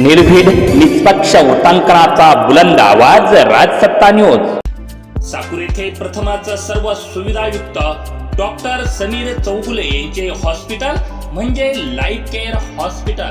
निर्भीड निष्पक्ष उटांकनाचा बुलंद आवाज राजसत्ता न्यूज. साकूर येथे प्रथमच सर्व सुविधायुक्त डॉक्टर समीर चौगुले यांचे हॉस्पिटल म्हणजे लाईफ केअर हॉस्पिटल.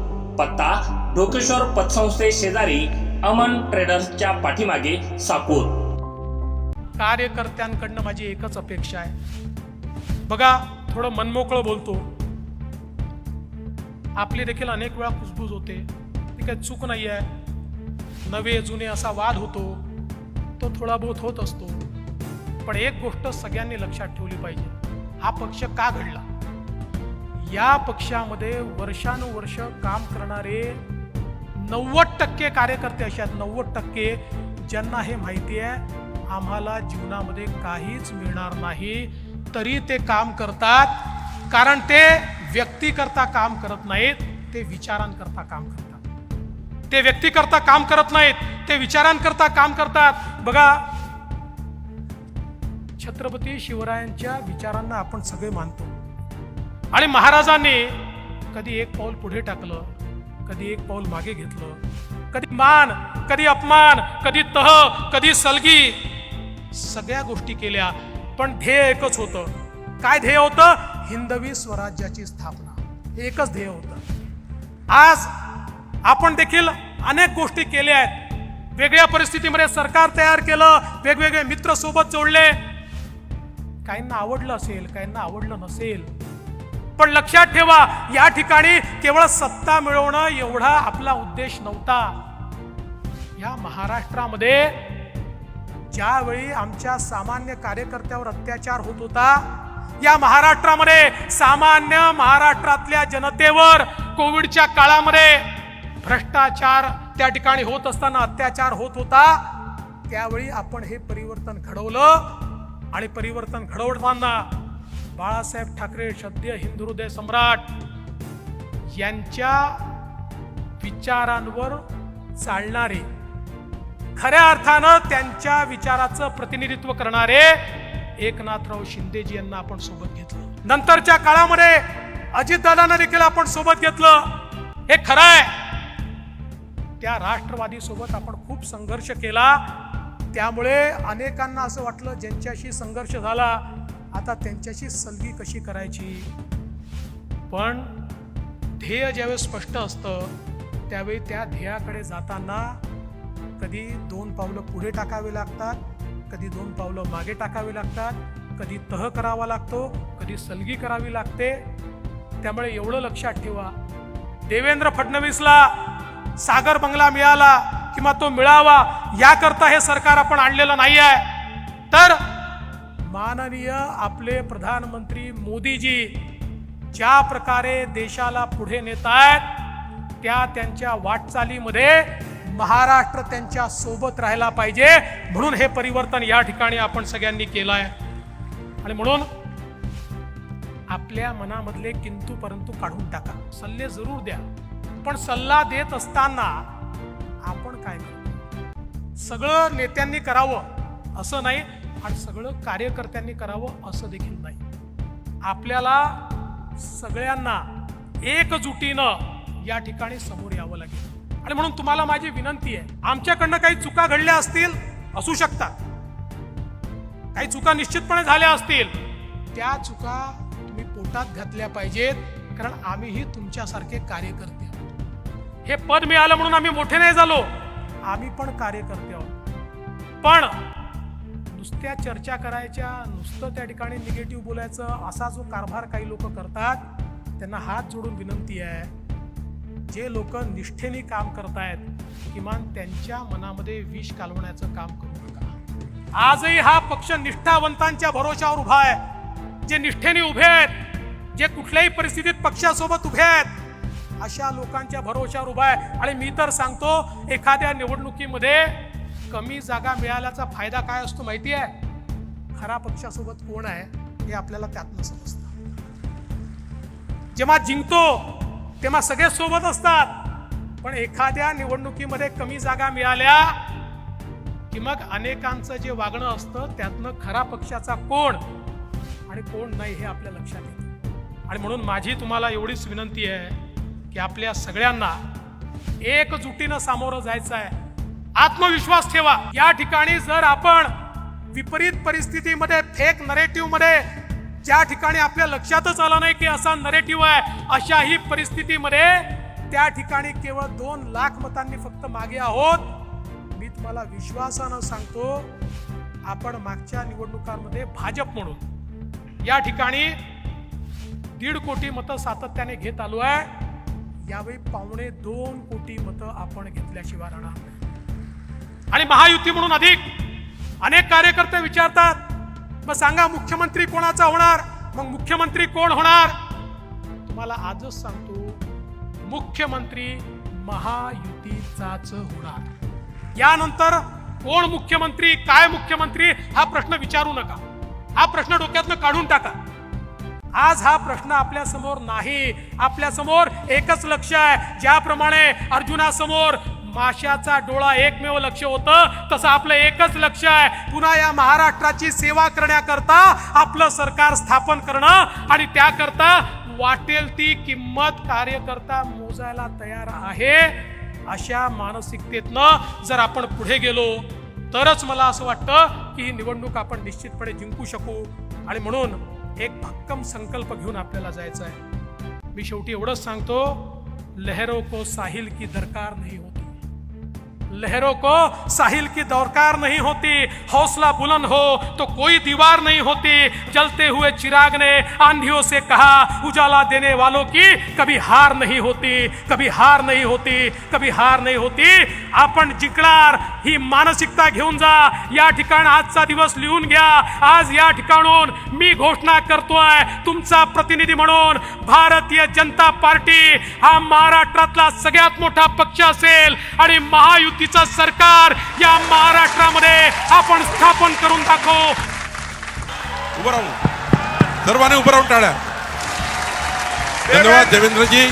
पत्ता ढोकेश्वर पतसंस्थे शेजारी अमन ट्रेडर्सच्या पाठीमागे साकूर. कार्यकर्त्यांकडनं माझी एकच अपेक्षा आहे. बघा थोडं मनमोकळं बोलतो. आपली देखील अनेक वेळा कुसबूज होते. ती काही चूक नाही आहे. नवे जुने असा वाद होतो. तो थोडा बहुत होत असतो. पण एक गोष्ट सगळ्यांनी लक्षात ठेवली पाहिजे. हा पक्ष का घडला? या पक्षामध्ये वर्षानुवर्ष काम करणारे नव्वद टक्के कार्यकर्ते असे आहेत. नव्वद टक्के ज्यांना हे माहिती आहे आम्हाला जीवनामध्ये काहीच मिळणार नाही. तरी ते काम करतात. कारण ते व्यक्तीकरता काम करत नाहीत ते विचारांकरता काम करतात. ते व्यक्तीकरता काम करत नाहीत ते विचारांकरता काम करतात. बघा छत्रपती शिवरायांच्या विचारांना आपण सगळे मानतो. आणि महाराजांनी कधी एक पाऊल पुढे टाकलं कधी एक पाऊल मागे घेतलं कधी मान कधी अपमान कधी तह कधी सलगी सगळ्या गोष्टी केल्या पण ध्येय एकच होतं. काय ध्येय होतं? हिंदवी स्वराज्याची स्थापना. हे एकच ध्येय होतं. आज आपण देखील अनेक गोष्टी केल्या आहेत. वेगळ्या परिस्थितीमध्ये सरकार तयार केलं वेगवेगळे मित्र सोबत जोडले. काहींना आवडलं असेल काहींना आवडलं नसेल पण लक्षात ठेवा या ठिकाणी केवळ सत्ता मिळवणं एवढा आपला उद्देश नव्हता. या महाराष्ट्रामध्ये ज्यावेळी आमच्या सामान्य कार्यकर्त्यावर अत्याचार होत होता या महाराष्ट्रामध्ये सामान्य महाराष्ट्रातल्या जनतेवर कोविडच्या काळामध्ये भ्रष्टाचार त्या ठिकाणी होत असताना अत्याचार होत होता त्यावेळी आपण हे परिवर्तन घडवलं आणि परिवर्तन घडवताना बाळासाहेब ठाकरे सद्य हिंदू हृदय सम्राट यांच्या विचारांवर चालणारे खऱ्या अर्थानं त्यांच्या विचाराचं प्रतिनिधित्व करणारे एकनाथराव शिंदेजी यांना आपण सोबत घेतलं. नंतरच्या काळामध्ये अजितदादांना देखील आपण सोबत घेतलं. हे खरं आहे. त्या राष्ट्रवादी सोबत आपण खूप संघर्ष केला. त्यामुळे अनेकांना असं वाटलं ज्यांच्याशी संघर्ष झाला आता त्यांच्याशी सलगी कशी करायची? पण ध्येय ज्यावेळेस स्पष्ट असतं त्यावेळी त्या ध्येयाकडे जाताना कधी दोन पावलं पुढे टाकावे लागतात कधी दोन पावलं मागे टाकावे लागतात कधी तह करावा लागतो कधी सलगी करावी लागते. त्यामुळे एवढं लक्षात ठेवा. देवेंद्र फडणवीसला सागर बंगला मिळाला किंवा तो मिळावा याकरता हे सरकार आपण आणलेलं नाही आहे तर माननीय आपले प्रधानमंत्री मोदीजी ज्या प्रकारे देशाला पुढे नेत आहेत त्या त्यांच्या वाटचालीमध्ये महाराष्ट्र त्यांच्यासोबत राहायला पाहिजे. म्हणून हे परिवर्तन या ठिकाणी आपण सगळ्यांनी केलं आहे आणि म्हणून आपल्या मनामधले किंतू परंतु काढून टाका. सल्ले जरूर द्या. पण सल्ला देत असताना आपण काय करतो? सगळं नेत्यांनी करावं असं नाही. आणि सगळं कार्यकर्त्यांनी करावं असं देखील नाही. आपल्याला सगळ्यांना एकजुटीनं या ठिकाणी समोर यावं लागेल. आणि म्हणून तुम्हाला माझी विनंती आहे आमच्याकडनं काही चुका घडल्या असतील असू शकतात. काही चुका निश्चितपणे झाल्या असतील त्या चुका तुम्ही पोटात घातल्या पाहिजेत कारण आम्हीही तुमच्यासारखे कार्यकर्ते आहोत. हे पद मिळालं म्हणून आम्ही मोठे नाही झालो आम्ही पण कार्यकर्ते आहोत. पण नुसत्या चर्चा करायच्या नुसतं त्या ठिकाणी निगेटिव्ह बोलायचं असा जो कारभार काही लोक करतात त्यांना हात जोडून विनंती आहे. जे लोक निष्ठेने काम करतायत किमान त्यांच्या मनामध्ये विष कालवण्याचं काम करू नका. आजही हा पक्ष निष्ठावंतांच्या भरोशावर उभा आहे. जे निष्ठेने उभे आहेत जे कुठल्याही परिस्थितीत पक्षासोबत उभे आहेत अशा लोकांच्या भरोशावर उभा आहे. आणि मी तर सांगतो एखाद्या निवडणुकीमध्ये कमी जागा मिळाल्याचा फायदा काय असतो माहिती आहे खरा पक्षासोबत कोण आहे हे आपल्याला त्यातनं समजतं. जेव्हा जिंकतो तेव्हा सगळे सोबत असतात. पण एखाद्या निवडणुकीमध्ये कमी जागा मिळाल्या की मग अनेकांचं जे वागणं असतं त्यातनं खरा पक्षाचा कोण आणि कोण नाही हे आपल्या लक्षात येतं. आणि म्हणून माझी तुम्हाला एवढीच विनंती आहे की आपल्या सगळ्यांना एकजुटीनं सामोरं जायचं आहे. आत्मविश्वास ठेवा. या ठिकाणी जर आपण विपरीत परिस्थितीमध्ये फेक नरेटिव्हमध्ये ज्या ठिकाणी आपल्या लक्षातच आलं नाही की असा नरेटिव्ह आहे अशाही परिस्थितीमध्ये त्या ठिकाणी केवळ दोन लाख मतांनी फक्त मागे आहोत. मी तुम्हाला विश्वासानं सांगतो आपण मागच्या निवडणुकांमध्ये भाजप म्हणून या ठिकाणी दीड कोटी मतं सातत्याने घेत आलो आहे. यावेळी पावणे दोन कोटी मतं आपण घेतल्याशिवाय राहणार नाही. आणि महायुती म्हणून अधिक. अनेक कार्यकर्ते विचारतात मग सांगा मुख्यमंत्री कोणाचा होणार? मग मुख्यमंत्री कोण होणार? तुम्हाला आजच सांगतो मुख्यमंत्री महायुतीचाच होणार. यानंतर कोण मुख्यमंत्री काय मुख्यमंत्री हा प्रश्न विचारू नका. हा प्रश्न डोक्यातनं काढून टाका. आज हा प्रश्न आपल्यासमोर नाही. आपल्यासमोर एकच लक्ष आहे. ज्याप्रमाणे अर्जुनासमोर माशाचा डोळा एकमेव लक्ष होतं. तसं आपलं एकच लक्ष आहे. पुन्हा या महाराष्ट्राची सेवा करण्याकरता आपलं सरकार स्थापन करणं आणि त्याकरता वाटेल ती किंमत कार्यकर्ता मोजायला तयार आहे अशा मानसिकतेतनं जर आपण पुढे गेलो तरच मला असं वाटतं की ही निवडणूक आपण निश्चितपणे जिंकू शकू. आणि म्हणून एक भक्कम संकल्प घेऊन आपल्याला जायचं आहे. मी शेवटी एवढंच सांगतो लहरों को साहिल की दरकार नाही हो लहरों को साहिल की दौरकार नहीं होती, हौसला बुलंद हो तो कोई दीवार नहीं होती। जलते हुए चिराग ने आंधियों से कहा, उजाला देने वालों की कभी हार नहीं होती, कभी हार नहीं होती, कभी हार नहीं होती। अपन जिंकणार ही मानसिकता घेऊन जा. या ठिकाण आजचा दिवस लिहून घ्या. आज या ठिकाणून मी घोषणा करतोय तुमचा प्रतिनिधी म्हणून. भारतीय जनता पार्टी हा महाराष्ट्रातला सगळ्यात मोठा पक्ष असेल आणि महायुतीचं सरकार या महाराष्ट्रामध्ये आपण स्थापन करून दाखवू. उभं राहून सर्वांनी उभं राहून टाळ्या. धन्यवाद देवेंद्रजी.